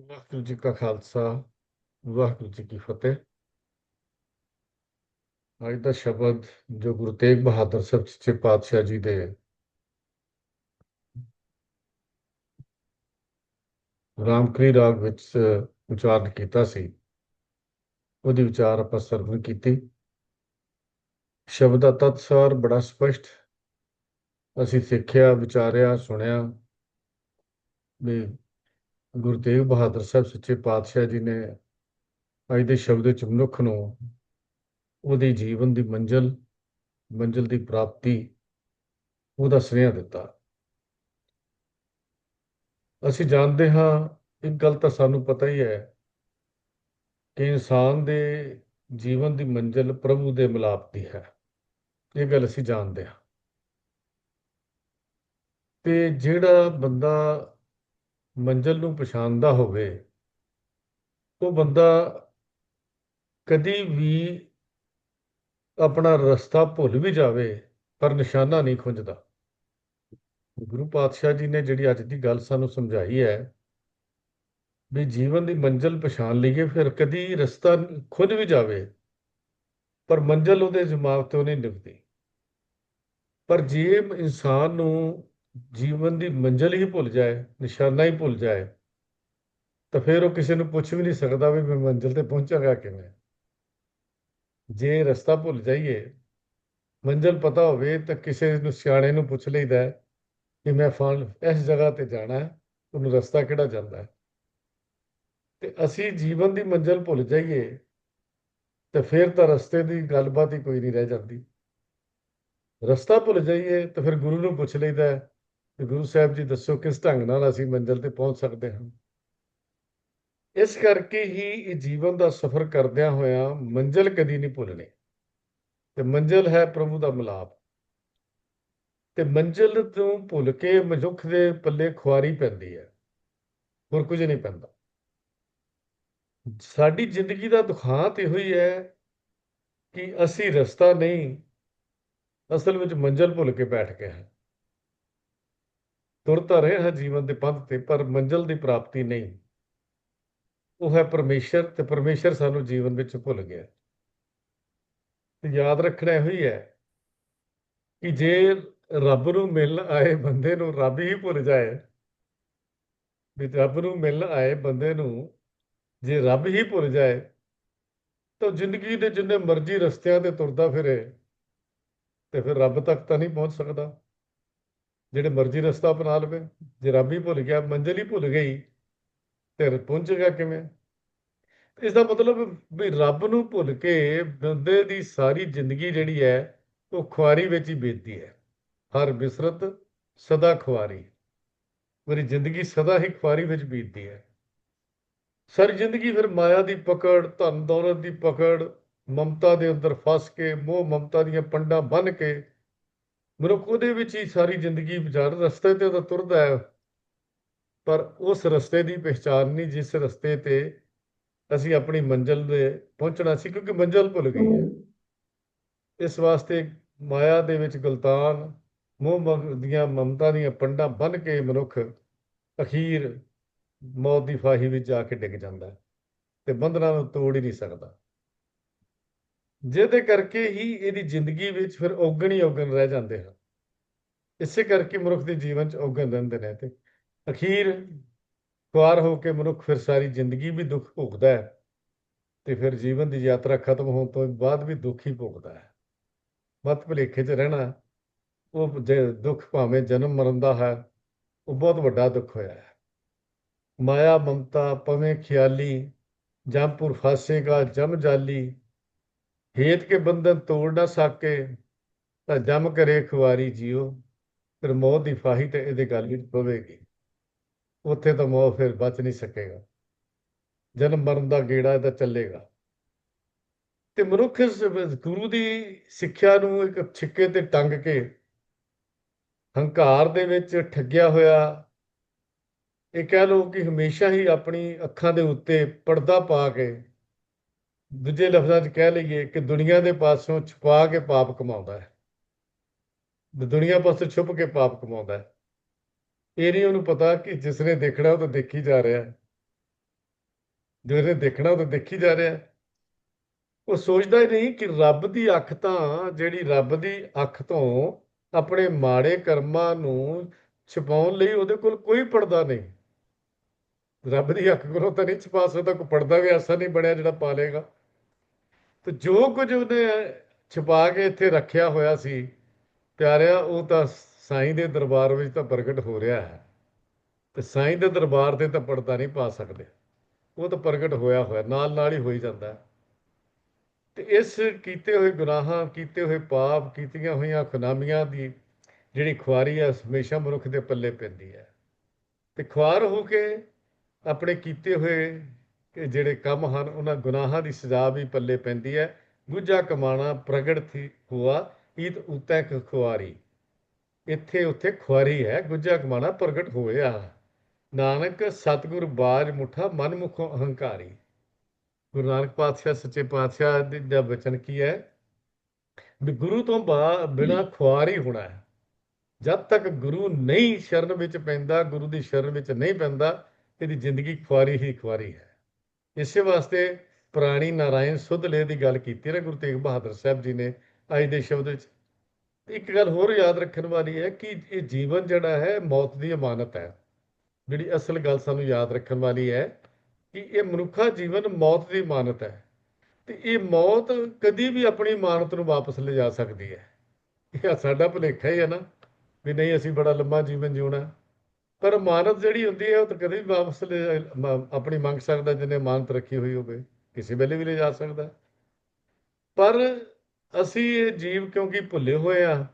ਵਾਹਿਗੁਰੂ ਜੀ ਕਾ ਖਾਲਸਾ, ਵਾਹਿਗੁਰੂ ਜੀ ਕੀ ਫਤਿਹ। ਅੱਜ ਦਾ ਸ਼ਬਦ ਜੋ ਗੁਰੂ ਤੇਗ ਬਹਾਦਰ ਸਾਹਿਬ ਸੱਚੇ ਪਾਤਸ਼ਾਹ ਜੀ ਦੇ ਰਾਮਕਰੀ ਰਾਗ ਵਿੱਚ ਉਚਾਰਨ ਕੀਤਾ ਸੀ। ਉਹਦੀ ਵਿਚਾਰ ਆਪਾਂ ਸਰਵਣ ਕੀਤੀ। ਸ਼ਬਦ ਦਾ ਤਤਸਾਰ ਬੜਾ ਸਪਸ਼ਟ। ਅਸੀਂ ਸਿੱਖਿਆ, ਵਿਚਾਰਿਆ, ਸੁਣਿਆ ਵੀ ਗੁਰੂ ਤੇਗ ਬਹਾਦਰ ਸਾਹਿਬ ਸੱਚੇ ਪਾਤਸ਼ਾਹ ਜੀ ਨੇ ਅੱਜ ਦੇ ਸ਼ਬਦ ਵਿੱਚ ਮਨੁੱਖ ਨੂੰ ਉਹਦੀ ਜੀਵਨ ਦੀ ਮੰਜ਼ਲ ਮੰਜ਼ਲ ਦੀ ਪ੍ਰਾਪਤੀ ਉਹਦਾ ਸੁਨੇਹਾ ਦਿੱਤਾ। ਅਸੀਂ ਜਾਣਦੇ ਹਾਂ, ਇੱਕ ਗੱਲ ਤਾਂ ਸਾਨੂੰ ਪਤਾ ਹੀ ਹੈ ਕਿ ਇਨਸਾਨ ਦੇ ਜੀਵਨ ਦੀ ਮੰਜ਼ਲ ਪ੍ਰਭੂ ਦੇ ਮਿਲਾਪ ਦੀ ਹੈ। ਇਹ ਗੱਲ ਅਸੀਂ ਜਾਣਦੇ ਹਾਂ। ਤੇ ਜਿਹੜਾ ਬੰਦਾ ਮੰਜ਼ਲ ਨੂੰ ਪਛਾਣਦਾ ਹੋਵੇ ਉਹ ਬੰਦਾ ਕਦੀ ਵੀ ਆਪਣਾ ਰਸਤਾ ਭੁੱਲ ਵੀ ਜਾਵੇ, ਪਰ ਨਿਸ਼ਾਨਾ ਨਹੀਂ ਖੁੰਝਦਾ। ਗੁਰੂ ਪਾਤਸ਼ਾਹ ਜੀ ਨੇ ਜਿਹੜੀ ਅੱਜ ਦੀ ਗੱਲ ਸਾਨੂੰ ਸਮਝਾਈ ਹੈ, ਵੀ ਜੀਵਨ ਦੀ ਮੰਜ਼ਲ ਪਛਾਣ ਲਈਏ, ਫਿਰ ਕਦੀ ਰਸਤਾ ਖੁਦ ਵੀ ਜਾਵੇ, ਪਰ ਮੰਜ਼ਲ ਉਹਦੇ ਦਿਮਾਗ ਤੋਂ ਨਹੀਂ ਨਿਕਲਦੀ ਪਰ ਜੇ ਇਨਸਾਨ ਨੂੰ ਜੀਵਨ ਦੀ ਮੰਜ਼ਲ ਹੀ ਭੁੱਲ ਜਾਏ, ਨਿਸ਼ਾਨਾ ਹੀ ਭੁੱਲ ਜਾਏ, ਤਾਂ ਫਿਰ ਉਹ ਕਿਸੇ ਨੂੰ ਪੁੱਛ ਵੀ ਨਹੀਂ ਸਕਦਾ ਵੀ ਮੈਂ ਮੰਜ਼ਿਲ ਤੇ ਪਹੁੰਚਾਂਗਾ ਕਿਵੇਂ। ਜੇ ਰਸਤਾ ਭੁੱਲ ਜਾਈਏ, ਮੰਜ਼ਿਲ ਪਤਾ ਹੋਵੇ ਤਾਂ ਕਿਸੇ ਨੂੰ ਸਿਆਣੇ ਨੂੰ ਪੁੱਛ ਲਈਦਾ ਕਿ ਮੈਂ ਫਲ, ਇਸ ਜਗ੍ਹਾ ਤੇ ਜਾਣਾ ਹੈ, ਉਹਨੂੰ ਰਸਤਾ ਕਿਹੜਾ ਜਾਂਦਾ ਹੈ। ਤੇ ਅਸੀਂ ਜੀਵਨ ਦੀ ਮੰਜ਼ਿਲ ਭੁੱਲ ਜਾਈਏ, ਤੇ ਫਿਰ ਤਾਂ ਰਸਤੇ ਦੀ ਗੱਲਬਾਤ ਹੀ ਕੋਈ ਨਹੀਂ ਰਹਿ ਜਾਂਦੀ। ਰਸਤਾ ਭੁੱਲ ਜਾਈਏ, ਤਾਂ ਫਿਰ ਗੁਰੂ ਨੂੰ ਪੁੱਛ ਲਈਦਾ ਹੈ ਗੁਰੂ ਸਾਹਿਬ ਜੀ ਦੱਸੋ ਕਿਸ ਢੰਗ ਨਾਲ ਅਸੀਂ ਮੰਜ਼ਿਲ ਤੇ ਪਹੁੰਚ ਸਕਦੇ ਹਾਂ? ਇਸ ਕਰਕੇ ਹੀ ਇਹ ਜੀਵਨ ਦਾ ਸਫ਼ਰ ਕਰਦਿਆਂ ਹੋਇਆਂ ਮੰਜ਼ਿਲ ਕਦੀ ਨਹੀਂ ਭੁੱਲਣੀ। ਤੇ ਮੰਜ਼ਿਲ ਹੈ ਪ੍ਰਭੂ ਦਾ ਮਿਲਾਪ। ਤੇ ਮੰਜ਼ਿਲ ਤੋਂ ਭੁੱਲ ਕੇ ਮਨੁੱਖ ਦੇ ਪੱਲੇ ਖੁਆਰੀ ਪੈਂਦੀ ਹੈ। ਹੋਰ ਕੁਝ ਨਹੀਂ ਪੈਂਦਾ। ਸਾਡੀ ਜ਼ਿੰਦਗੀ ਦਾ ਦੁਖਾਂਤ ਇਹੋ ਹੀ ਹੈ ਕਿ ਅਸੀਂ ਰਸਤਾ ਨਹੀਂ, ਅਸਲ ਵਿੱਚ ਮੰਜ਼ਿਲ ਭੁੱਲ ਕੇ ਬੈਠ ਗਏ ਹਾਂ। ਤੁਰ ਤਾਂ ਰਿਹਾ ਜੀਵਨ ਦੇ ਪੰਥ ਤੇ, ਪਰ ਮੰਜ਼ਿਲ ਦੀ ਪ੍ਰਾਪਤੀ ਨਹੀਂ। ਉਹ ਹੈ ਪਰਮੇਸ਼ਰ ਤੇ ਪਰਮੇਸ਼ਰ ਸਾਨੂੰ ਜੀਵਨ ਵਿੱਚ ਭੁੱਲ ਗਿਆ। ਤੇ ਯਾਦ ਰੱਖਣਾ ਇਹੋ ਹੀ ਹੈ ਕਿ ਜੇ ਰੱਬ ਨੂੰ ਮਿਲ ਆਏ ਬੰਦੇ ਨੂੰ ਰੱਬ ਹੀ ਭੁੱਲ ਜਾਏ, ਵੀ ਰੱਬ ਨੂੰ ਮਿਲ ਆਏ ਬੰਦੇ ਨੂੰ ਜੇ ਰੱਬ ਹੀ ਭੁੱਲ ਜਾਏ, ਤਾਂ ਜ਼ਿੰਦਗੀ ਦੇ ਜਿੰਨੇ ਮਰਜ਼ੀ ਰਸਤਿਆਂ ਤੇ ਤੁਰਦਾ ਫਿਰੇ, ਤੇ ਫਿਰ ਰੱਬ ਤੱਕ ਤਾਂ ਨਹੀਂ ਪਹੁੰਚ ਸਕਦਾ। ਜਿਹੜੇ ਮਰਜ਼ੀ ਰਸਤਾ ਅਪਣਾ ਲਵੇ, ਜੇ ਰੱਬ ਹੀ ਭੁੱਲ ਗਿਆ, ਮੰਜ਼ਿਲ ਹੀ ਭੁੱਲ ਗਈ, ਤੇ ਪਹੁੰਚੇਗਾ ਕਿਵੇਂ? ਇਸ ਦਾ ਮਤਲਬ ਵੀ ਰੱਬ ਨੂੰ ਭੁੱਲ ਕੇ ਬੰਦੇ ਦੀ ਸਾਰੀ ਜ਼ਿੰਦਗੀ ਜਿਹੜੀ ਹੈ, ਉਹ ਖੁਆਰੀ ਵਿੱਚ ਹੀ ਬੀਤਦੀ ਹੈ। ਹਰ ਬਿਸਰਤ ਸਦਾ ਖੁਆਰੀ, ਮੇਰੀ ਜ਼ਿੰਦਗੀ ਸਦਾ ਹੀ ਖੁਆਰੀ ਵਿੱਚ ਬੀਤਦੀ ਹੈ। ਸਾਰੀ ਜ਼ਿੰਦਗੀ ਫਿਰ ਮਾਇਆ ਦੀ ਪਕੜ ਧਨ ਦੌਲਤ ਦੀ ਪਕੜ, ਮਮਤਾ ਦੇ ਅੰਦਰ ਫਸ ਕੇ, ਮੋਹ ਮਮਤਾ ਦੀਆਂ ਪੰਡਾਂ ਬੰਨ ਕੇ ਮਨੁੱਖ ਉਹਦੇ ਵਿੱਚ ਹੀ ਸਾਰੀ ਜ਼ਿੰਦਗੀ ਗੁਜ਼ਾਰ, ਰਸਤੇ ਤੇ ਤਾਂ ਤੁਰਦਾ ਹੈ। ਪਰ ਉਸ ਰਸਤੇ ਦੀ ਪਛਾਣ ਨਹੀਂ, ਜਿਸ ਰਸਤੇ ਤੇ ਅਸੀਂ ਆਪਣੀ ਮੰਜ਼ਿਲ ਦੇ ਪਹੁੰਚਣਾ ਸੀ, ਕਿਉਂਕਿ ਮੰਜ਼ਿਲ ਭੁੱਲ ਗਈ ਹੈ। ਇਸ ਵਾਸਤੇ ਮਾਇਆ ਦੇ ਵਿੱਚ ਗਲਤਾਨ, ਮੋਹ ਦੀਆਂ ਮਮਤਾ ਦੀਆਂ ਪੰਡਾਂ ਬੰਨ ਕੇ ਮਨੁੱਖ ਅਖੀਰ ਮੌਤ ਦੀ ਫਾਹੀ ਵਿੱਚ ਜਾ ਕੇ ਡਿੱਗ ਜਾਂਦਾ ਤੇ ਬੰਧਨਾਂ ਨੂੰ ਤੋੜ ਹੀ ਨਹੀਂ ਸਕਦਾ। ਜਿਹਦੇ ਕਰਕੇ ਹੀ ਇਹਦੀ ਜ਼ਿੰਦਗੀ ਵਿੱਚ ਫਿਰ ਔਗਣ ਹੀ ਔਗਣ ਰਹਿ ਜਾਂਦੇ ਹਨ। ਇਸੇ ਕਰਕੇ ਮਨੁੱਖ ਦੇ ਜੀਵਨ 'ਚ ਔਗਣ ਰਹਿੰਦੇ ਨੇ ਤੇ ਅਖੀਰ ਖੁਆਰ ਹੋ ਕੇ ਮਨੁੱਖ ਫਿਰ ਸਾਰੀ ਜ਼ਿੰਦਗੀ ਵੀ ਦੁੱਖ ਭੋਗਦਾ ਹੈ ਤੇ ਫਿਰ ਜੀਵਨ ਦੀ ਯਾਤਰਾ ਖਤਮ ਹੋਣ ਤੋਂ ਬਾਅਦ ਵੀ ਦੁੱਖ ਹੀ ਭੋਗਦਾ ਹੈ। ਮਤ ਭੁਲੇਖੇ 'ਚ ਰਹਿਣਾ, ਉਹ ਜੇ ਦੁੱਖ ਭਾਵੇਂ ਜਨਮ ਮਰਨ ਦਾ ਹੈ, ਉਹ ਬਹੁਤ ਵੱਡਾ ਦੁੱਖ ਹੋਇਆ ਹੈ। ਮਾਇਆ ਮਮਤਾ ਪਵੇਂ ਖਿਆਲੀ ਜੰਪੁਰ ਫਾਸੇਗਾ ਜਮ ਜਾਲੀ ਹੇਤ ਕੇ ਬੰਧਨ ਤੋੜ ਨਾ ਸਕੇ, ਤਾਂ ਜਮ ਕਰੇ ਖੁਆਰੀ ਜਿਉ ਫਿਰ ਮੌਤ ਦੀ ਫਾਹੀ ਤੇ ਇਹਦੇ ਗੱਲ ਵਿੱਚ ਪਵੇਗੀ। ਉੱਥੇ ਤਾਂ ਮੌਤ ਫਿਰ ਬਚ ਨਹੀਂ ਸਕੇਗਾ। ਜਨਮ ਮਰਨ ਦਾ ਗੇੜਾ ਇਹਦਾ ਚੱਲੇਗਾ। ਤੇ ਮਨੁੱਖ ਇਸ ਗੁਰੂ ਦੀ ਸਿੱਖਿਆ ਨੂੰ ਇੱਕ ਛਿੱਕੇ ਤੇ ਟੰਗ ਕੇ ਹੰਕਾਰ ਦੇ ਵਿੱਚ ਠੱਗਿਆ ਹੋਇਆ, ਇਹ ਕਹਿ ਲਓ ਕਿ ਹਮੇਸ਼ਾ ਹੀ ਆਪਣੀ ਅੱਖਾਂ ਦੇ ਉੱਤੇ ਪਰਦਾ ਪਾ ਕੇ ਦੂਜੇ ਲਫ਼ਜ਼ਾਂ 'ਚ ਕਹਿ ਲਈਏ ਕਿ ਦੁਨੀਆ ਦੇ ਪਾਸੋਂ ਛੁਪਾ ਕੇ ਪਾਪ ਕਮਾਉਂਦਾ ਹੈ। ਤੇ ਦੁਨੀਆ ਪਾਸੋਂ ਛੁਪ ਕੇ ਪਾਪ ਕਮਾਉਂਦਾ ਹੈ। ਇਹ ਨਹੀਂ ਉਹਨੂੰ ਪਤਾ ਕਿ ਜਿਸ ਨੇ ਦੇਖਣਾ ਉਹ ਤਾਂ ਦੇਖੀ ਜਾ ਰਿਹਾ ਹੈ। ਜੋ ਇਹਨੇ ਦੇਖਣਾ ਉਹ ਤਾਂ ਦੇਖੀ ਜਾ ਰਿਹਾ ਹੈ। ਉਹ ਸੋਚਦਾ ਹੀ ਨਹੀਂ ਕਿ ਰੱਬ ਦੀ ਅੱਖ ਤਾਂ, ਜਿਹੜੀ ਰੱਬ ਦੀ ਅੱਖ ਤੋਂ ਆਪਣੇ ਮਾੜੇ ਕਰਮਾਂ ਨੂੰ ਛੁਪਾਉਣ ਲਈ ਉਹਦੇ ਕੋਲ ਕੋਈ ਪਰਦਾ ਨਹੀਂ। ਰੱਬ ਦੀ ਅੱਖ ਕੋਲੋਂ ਤਾਂ ਨਹੀਂ ਛੁਪਾ ਸਕਦਾ, ਕੋਈ ਪਰਦਾ ਵੀ ਐਸਾ ਨਹੀਂ ਬਣਿਆ ਜਿਹੜਾ ਪਾ ਲੇਗਾ ਤੇ ਜੋ ਕੁਝ ਉਹਨੇ ਛਪਾ ਕੇ ਇੱਥੇ ਰੱਖਿਆ ਹੋਇਆ ਸੀ, ਪਿਆਰਿਆ, ਉਹ ਤਾਂ ਸਾਈਂ ਦੇ ਦਰਬਾਰ ਵਿੱਚ ਤਾਂ ਪ੍ਰਗਟ ਹੋ ਰਿਹਾ ਹੈ। ਤੇ ਸਾਈਂ ਦੇ ਦਰਬਾਰ ਤੇ ਤਾਂ ਪਰਦਾ ਨਹੀਂ ਪਾ ਸਕਦੇ। ਉਹ ਤਾਂ ਪ੍ਰਗਟ ਹੋਇਆ ਹੋਇਆ, ਨਾਲ ਨਾਲ ਹੀ ਹੋਈ ਜਾਂਦਾ ਹੈ। ਤੇ ਇਸ ਕੀਤੇ ਹੋਏ ਗੁਨਾਹਾਂ, ਕੀਤੇ ਹੋਏ ਪਾਪ, ਕੀਤੀਆਂ ਹੋਈਆਂ ਖੁਨਾਮੀਆਂ ਦੀ ਜਿਹੜੀ ਖੁਆਰੀ ਹੈ ਹਮੇਸ਼ਾ ਮਨੁੱਖ ਦੇ ਪੱਲੇ ਪੈਂਦੀ ਹੈ। ਤੇ ਖੁਆਰ ਹੋ ਕੇ ਆਪਣੇ ਕੀਤੇ ਹੋਏ ਕਿ ਜਿਹੜੇ ਕੰਮ ਹਨ, ਉਹਨਾਂ ਗੁਨਾਹਾਂ ਦੀ ਸਜ਼ਾ ਵੀ ਪੱਲੇ ਪੈਂਦੀ ਹੈ। ਗੁੱਜਾ ਕਮਾਣਾ ਪ੍ਰਗਟ ਥੀ ਹੁਆ ਈਦ ਉਤੈ ਖੁਆਰੀ। ਇੱਥੇ ਉੱਥੇ ਖੁਆਰੀ ਹੈ, ਗੁੱਜਾ ਕਮਾਣਾ ਪ੍ਰਗਟ ਹੋਇਆ। ਨਾਨਕ ਸਤਿਗੁਰ ਬਾਜ ਮੁਠਾ ਮਨ ਮੁਖੋਂ ਅਹੰਕਾਰੀ। ਗੁਰੂ ਨਾਨਕ ਪਾਤਸ਼ਾਹ, ਸੱਚੇ ਪਾਤਸ਼ਾਹ ਦੇ ਦਾ ਬਚਨ ਕੀ ਹੈ? ਵੀ ਗੁਰੂ ਤੋਂ ਬਾ, ਬਿਨਾ ਖੁਆਰ ਹੀ ਹੋਣਾ ਹੈ। ਜਦ ਤੱਕ ਗੁਰੂ ਨਹੀਂ ਸ਼ਰਨ ਵਿੱਚ ਪੈਂਦਾ, ਗੁਰੂ ਦੀ ਸ਼ਰਨ ਵਿੱਚ ਨਹੀਂ ਪੈਂਦਾ, ਇਹਦੀ ਜ਼ਿੰਦਗੀ ਖੁਆਰੀ ਹੀ ਖੁਆਰੀ ਹੈ। ਇਸੇ ਵਾਸਤੇ ਪ੍ਰਾਣੀ ਨਾਰਾਇਣ ਸੁਧ ਲੈ ਦੀ ਗੱਲ ਕੀਤੀ ਨਾ ਗੁਰੂ ਤੇਗ ਬਹਾਦਰ ਸਾਹਿਬ ਜੀ ਨੇ ਅੱਜ ਦੇ ਸ਼ਬਦ ਵਿੱਚ। ਇੱਕ ਗੱਲ ਹੋਰ ਯਾਦ ਰੱਖਣ ਵਾਲੀ ਹੈ ਕਿ ਇਹ ਜੀਵਨ ਜਿਹੜਾ ਹੈ, ਮੌਤ ਦੀ ਅਮਾਨਤ ਹੈ। ਜਿਹੜੀ ਅਸਲ ਗੱਲ ਸਾਨੂੰ ਯਾਦ ਰੱਖਣ ਵਾਲੀ ਹੈ ਕਿ ਇਹ ਮਨੁੱਖਾ ਜੀਵਨ ਮੌਤ ਦੀ ਮਾਨਤ ਹੈ। ਤੇ ਇਹ ਮੌਤ ਕਦੀ ਵੀ ਆਪਣੀ ਮਾਨਤ ਨੂੰ ਵਾਪਸ ਲਿਜਾ ਸਕਦੀ ਹੈ। ਇਹ ਸਾਡਾ ਭੁਲੇਖਾ ਹੀ ਹੈ ਨਾ, ਵੀ ਨਹੀਂ ਅਸੀਂ ਬੜਾ ਲੰਮਾ ਜੀਵਨ ਜਿਉਣਾ। ਪਰ ਮਾਨਤ ਜਿਹੜੀ ਹੁੰਦੀ ਹੈ, ਉਹ ਤਾਂ ਕਦੇ ਵੀ ਵਾਪਸ ਲਿਜਾ- ਆਪਣੀ ਮੰਗ ਸਕਦਾ, ਜਿਹਨੇ ਮਾਨਤ ਰੱਖੀ ਹੋਈ ਹੋਵੇ। ਕਿਸੇ ਵੇਲੇ ਵੀ ਲਿਜਾ ਸਕਦਾ। ਪਰ ਅਸੀਂ ਇਹ ਜੀਵ ਕਿਉਂਕਿ ਭੁੱਲੇ ਹੋਏ ਆ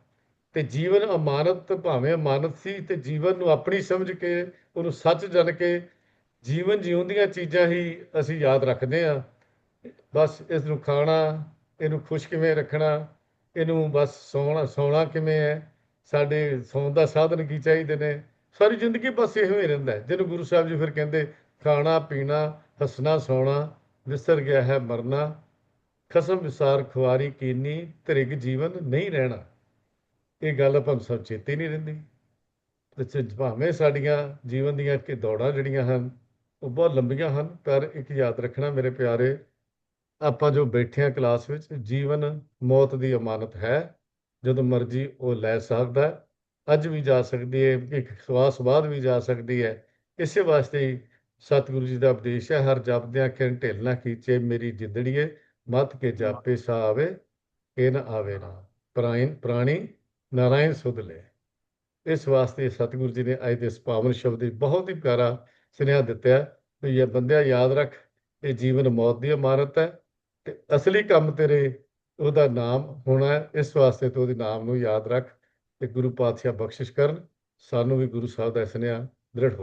ਤੇ ਜੀਵਨ ਅਮਾਨਤ, ਭਾਵੇਂ ਅਮਾਨਤ ਸੀ, ਤੇ ਜੀਵਨ ਨੂੰ ਆਪਣੀ ਸਮਝ ਕੇ, ਉਹਨੂੰ ਸੱਚ ਜਨ ਕੇ, ਜੀਵਨ ਜਿਉਣ ਦੀਆਂ ਚੀਜ਼ਾਂ ਹੀ ਅਸੀਂ ਯਾਦ ਰੱਖਦੇ ਆ ਬਸ ਇਸ ਨੂੰ ਖਾਣਾ, ਇਹਨੂੰ ਖੁਸ਼ ਕਿਵੇਂ ਰੱਖਣਾ, ਇਹਨੂੰ ਬਸ ਸੌਣਾ ਸੌਣਾ ਕਿਵੇਂ ਹੈ, ਸਾਡੇ ਸੌਣ ਦਾ ਸਾਧਨ ਕੀ ਚਾਹੀਦੇ ਨੇ? ਸਾਰੀ ਜ਼ਿੰਦਗੀ ਬਸ ਇਹੋ ਹੀ ਰਹਿੰਦਾ ਜਿਹਨੂੰ ਗੁਰੂ ਸਾਹਿਬ ਜੀ ਫਿਰ ਕਹਿੰਦੇ, ਖਾਣਾ, ਪੀਣਾ, ਹੱਸਣਾ, ਸੌਣਾ, ਵਿਸਰ ਗਿਆ ਹੈ, ਮਰਨਾ, ਖਸਮ ਵਿਸਾਰ, ਖੁਆਰੀ, ਕੀਨੀ, ਧਰਿਗ ਜੀਵਨ ਨਹੀਂ ਰਹਿਣਾ। ਇਹ ਗੱਲ ਆਪਾਂ ਨੂੰ ਸਭ ਚੇਤੇ ਨਹੀਂ ਰਹਿੰਦੀ। ਤੇ ਭਾਵੇਂ ਸਾਡੀਆਂ ਜੀਵਨ ਦੀਆਂ ਕਿ ਦੌੜਾਂ ਜਿਹੜੀਆਂ ਹਨ, ਉਹ ਬਹੁਤ ਲੰਬੀਆਂ ਹਨ, ਪਰ ਇੱਕ ਯਾਦ ਰੱਖਣਾ ਮੇਰੇ ਪਿਆਰੇ, ਆਪਾਂ ਜੋ ਬੈਠੇ ਹਾਂ ਕਲਾਸ ਵਿੱਚ, ਜੀਵਨ ਮੌਤ ਦੀ ਅਮਾਨਤ ਹੈ। ਜਦੋਂ ਮਰਜ਼ੀ ਉਹ ਲੈ ਸਕਦਾ ਅੱਜ ਵੀ ਜਾ ਸਕਦੀ ਹੈ, ਇੱਕ ਸਵਾਸ ਬਾਅਦ ਵੀ ਜਾ ਸਕਦੀ ਹੈ। ਇਸੇ ਵਾਸਤੇ ਹੀ ਸਤਿਗੁਰੂ ਜੀ ਦਾ ਉਪਦੇਸ਼ ਹੈ, ਹਰ ਜਪਦਿਆਂ ਖਿੰ ਢਿਲ ਨਾ ਕੀਚੇ ਮੇਰੀ ਜਿੰਦੜੀਏ, ਮਤ ਕੇ ਜਾਪੇ ਸਾ ਆਵੇ, ਇਹ ਨਾ ਆਵੇ ਨਾ। ਪ੍ਰਾਇਣ ਪ੍ਰਾਣੀ, ਨਾਰਾਇਣ ਸੁਧ ਲੈ। ਇਸ ਵਾਸਤੇ ਸਤਿਗੁਰੂ ਜੀ ਨੇ ਅੱਜ ਦੇ ਇਸ ਪਾਵਨ ਸ਼ਬਦ ਦੀ ਬਹੁਤ ਹੀ ਪਿਆਰਾ ਸੁਨੇਹਾ ਦਿੱਤਾ ਵੀ ਇਹ ਬੰਦਿਆ ਯਾਦ ਰੱਖ, ਇਹ ਜੀਵਨ ਮੌਤ ਦੀ ਇਮਾਰਤ ਹੈ ਤੇ ਅਸਲੀ ਕੰਮ ਤੇਰੇ ਉਹਦਾ ਨਾਮ ਹੋਣਾ ਇਸ ਵਾਸਤੇ ਤੂੰ ਉਹਦੇ ਨਾਮ ਨੂੰ ਯਾਦ ਰੱਖ। ਤੇ ਗੁਰੂ ਪਾਤਸ਼ਾਹ ਬਖਸ਼ਿਸ਼ ਕਰਨ। ਸਾਨੂੰ ਵੀ ਗੁਰੂ ਸਾਹਿਬ ਦਾ ਸੁਨੇਹਾ ਦ੍ਰਿੜ